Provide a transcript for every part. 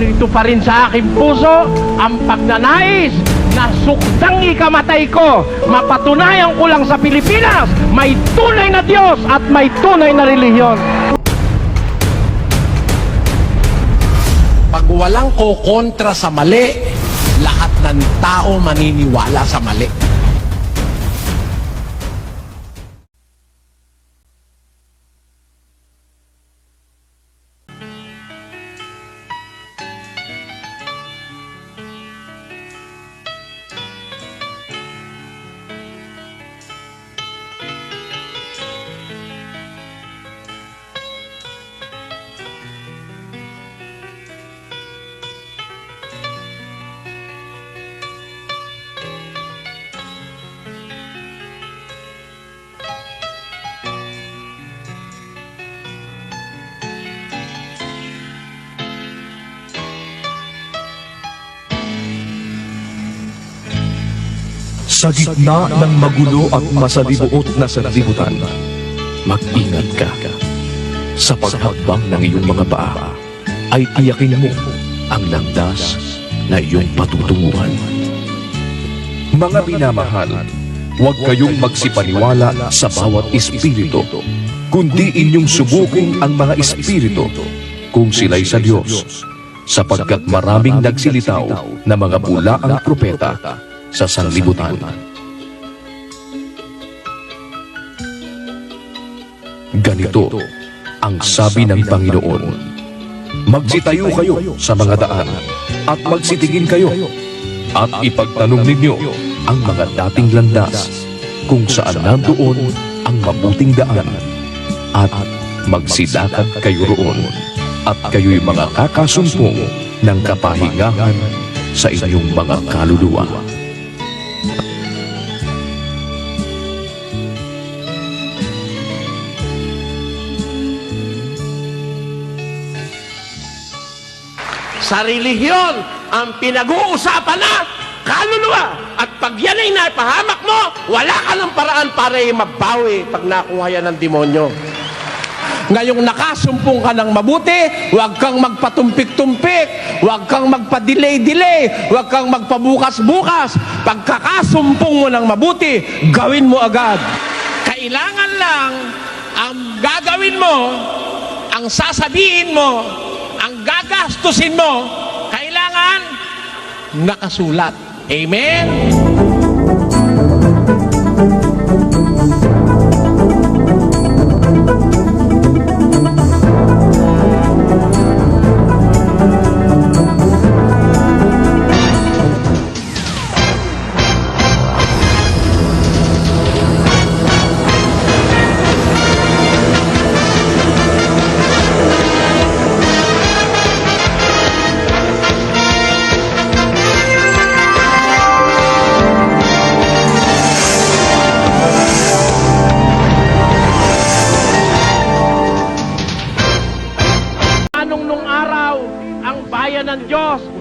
narito pa rin sa aking puso ang pagnanais na suktang ikamatay ko. Mapatunayan ko lang sa Pilipinas, may tunay na Diyos at may tunay na relihiyon. Pag walang kokontra sa mali, lahat ng tao maniniwala sa mali. Sa gitna ng magulo at masalibuot na sanlibutan, mag-ingat ka. Sa paghakbang ng iyong mga paa, ay tiyakin mo ang landas na iyong patutunguhan. Mga minamahal, huwag kayong magsipaniwala sa bawat espiritu, kundi inyong subukin ang mga espiritu kung sila'y sa Diyos, sapagkat maraming nagsilitaw na mga bulaang propeta sa sanlibutan. Ganito ang sabi ng Panginoon. Magsitayo kayo sa mga daan at magsitingin kayo at ipagtanong ninyo ang mga dating landas kung saan nandoon ang mabuting daan at magsilakad kayo roon at kayo'y mga kakasumpong ng kapahingahan sa inyong mga kaluluwa. Sa relihiyon, ang pinag-uusapan na kaluluwa. At pag yan ay napahamak mo, wala ka ng paraan para ay magbawi pag nakuha yan ng demonyo. Ngayong nakasumpong ka ng mabuti, huwag kang magpatumpik-tumpik, huwag kang magpa-delay-delay, huwag kang magpabukas-bukas. Pagkakasumpong mo ng mabuti, gawin mo agad. Kailangan lang ang gagawin mo, ang sasabihin mo, gagastusin mo, kailangan nakasulat. Amen?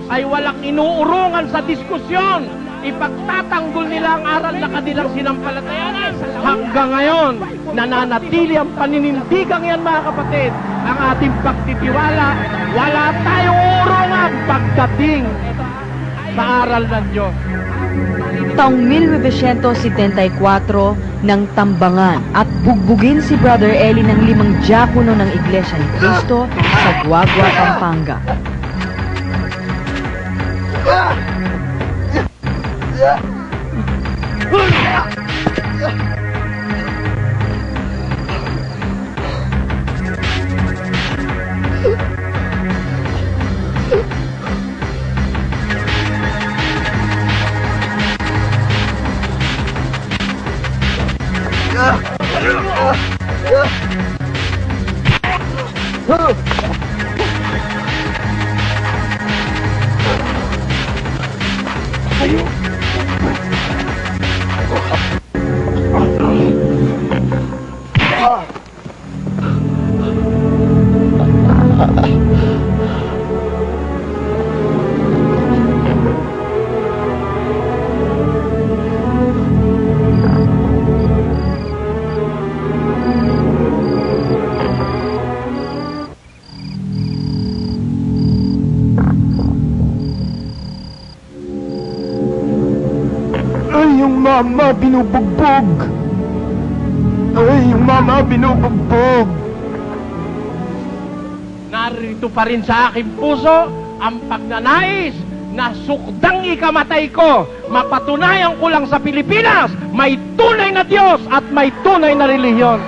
Ay walang inuurungan sa diskusyon. Ipagtatanggol nila ang aral na kanilang sinampalatayanan. Hanggang ngayon, nananatili ang paninindigang yan mga kapatid. Ang ating pagtitiwala, wala tayong urungan pagdating sa aral ng Diyos. Taong 1974 ng Tambangan at bugbugin si Brother Eli ng limang diakono ng Iglesia ni Cristo sa Guagua, Pampanga. 啊。Oh, mama binubugbog. Ay, yung mama binubugbog. Narito pa rin sa aking puso ang pagnanais na sukdang ikamatay ko. Mapatunayan ko lang sa Pilipinas, may tunay na Diyos at may tunay na relihiyon.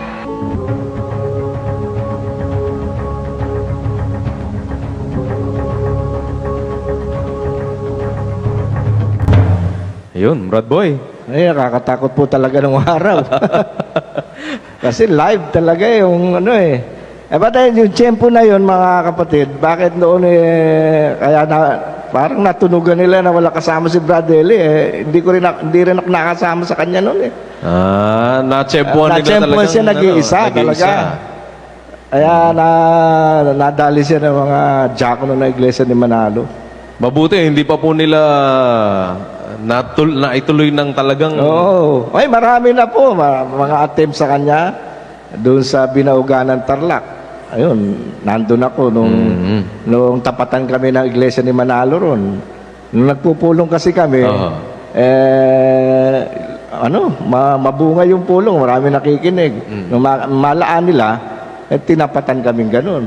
Ayun, Brad Boy. Ay, nakakatakot po talaga ng araw. Kasi live talaga eh, yung ano eh. Eh, ba't eh, yung tiyempo na yun, mga kapatid, bakit noon eh, kaya na, parang natunugan nila na wala kasama si Brad Eli eh. Hindi ko rin, hindi rin ako nakasama sa kanya noon eh. Ah, na-chempuan nila Na-tsempuhan talagang, siya, nag-iisa ano, talaga. Kaya na, nadali siya ng mga diakono na iglesia ni Manalo. Mabuti, hindi pa po nila natul na ituloy ng talagang... Oo. Ay, marami na po. ma- Mga attempt sa kanya doon sa binauganan Tarlac. Ayun, nandun ako nung, Mhm. nung tapatan kami ng iglesia ni Manalo ron. Nung nagpupulong kasi kami, Oo. eh, ano, ma- mabunga yung pulong, marami nakikinig. Nung ma- malaan nila, eh, tinapatan kaming ganun.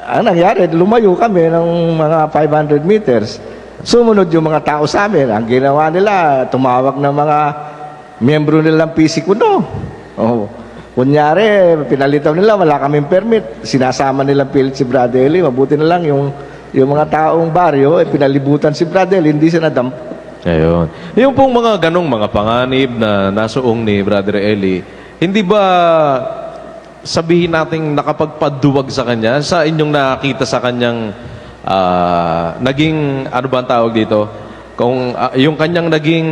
Ang nangyari, lumayo kami ng mga 500 meters. Sumunod yung mga tao sa amin. Ang ginawa nila, tumawag ng mga miyembro nilang pisiko no. Oh. Kunyari, pinalitaw nila, wala kaming permit. Sinasama nilang pilit si Eli. Mabuti na lang yung, yung mga taong baryo, eh, pinalibutan si Eli, hindi siya nadamp. Ayun. Yung pong mga ganong mga panganib na nasuong ni Brother Eli, hindi ba sabihin nating nakapagpaduwag sa kanya sa inyong nakita sa kanyang ah, naging ano ba ang tawag dito kung ah, yung kanyang naging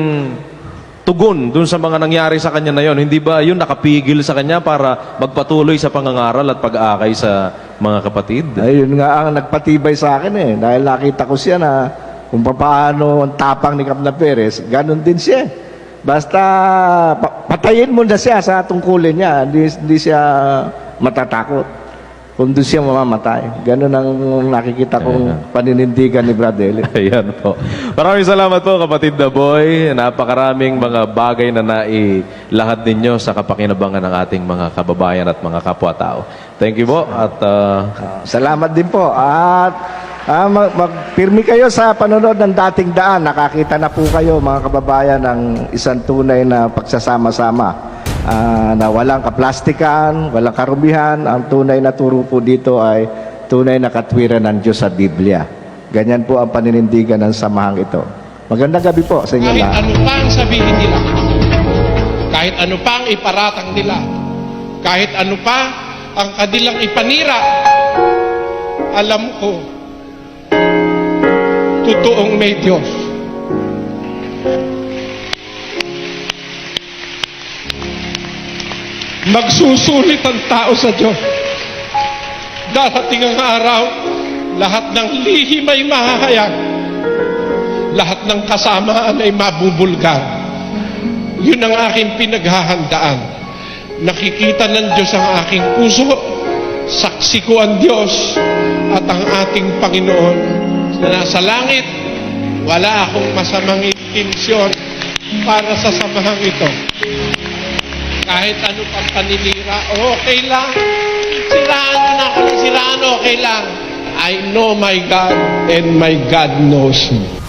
tugon dun sa mga nangyari sa kanya na yon hindi ba yun nakapigil sa kanya para magpatuloy sa pangangaral at pag-aakay sa mga kapatid Ayun nga ang nagpatibay sa akin eh. Dahil nakita ko siya na kung paano ang tapang ni Capna Perez, ganun din siya. Basta pa- patayin mo na siya sa tungkulin niya, hindi, hindi siya matatakot. Kung doon siya mamamatay. Ganun ang nakikita kong paninindigan ni Brad Eli. Ayan po. Maraming salamat po kapatid na boy. Napakaraming mga bagay na nailahad ninyo sa kapakinabangan ng ating mga kababayan at mga kapwa-tao. Thank you po. At uh, Salamat din po. At ah, mag- magpirmi kayo sa panonood ng dating daan. Nakakita na po kayo mga kababayan ng isang tunay na pagsasama-sama. Ah, na walang kaplastikan, walang karubihan. Ang tunay na turo po dito ay tunay na katwiran ng Diyos sa Biblia. Ganyan po ang paninindigan ng samahang ito. Magandang gabi po sa inyo Kahit lahat. ano pa ang sabihin nila, kahit ano pa ang iparatang nila, kahit ano pa ang kanilang ipanira, alam ko, totoong may Diyos. Magsusulit ang tao sa Diyos. Darating ang araw, lahat ng lihim ay mahahayag lahat ng kasamaan ay mabubulgar. Yun ang aking pinaghahandaan. Nakikita ng Diyos ang aking puso, saksi ko ang Diyos at ang ating Panginoon na nasa langit. Wala akong masamang intensyon para sa samahang ito. Kahit ano pang paninira, okay lang. Siraan na ako siraan, okay lang. I know my God and my God knows me.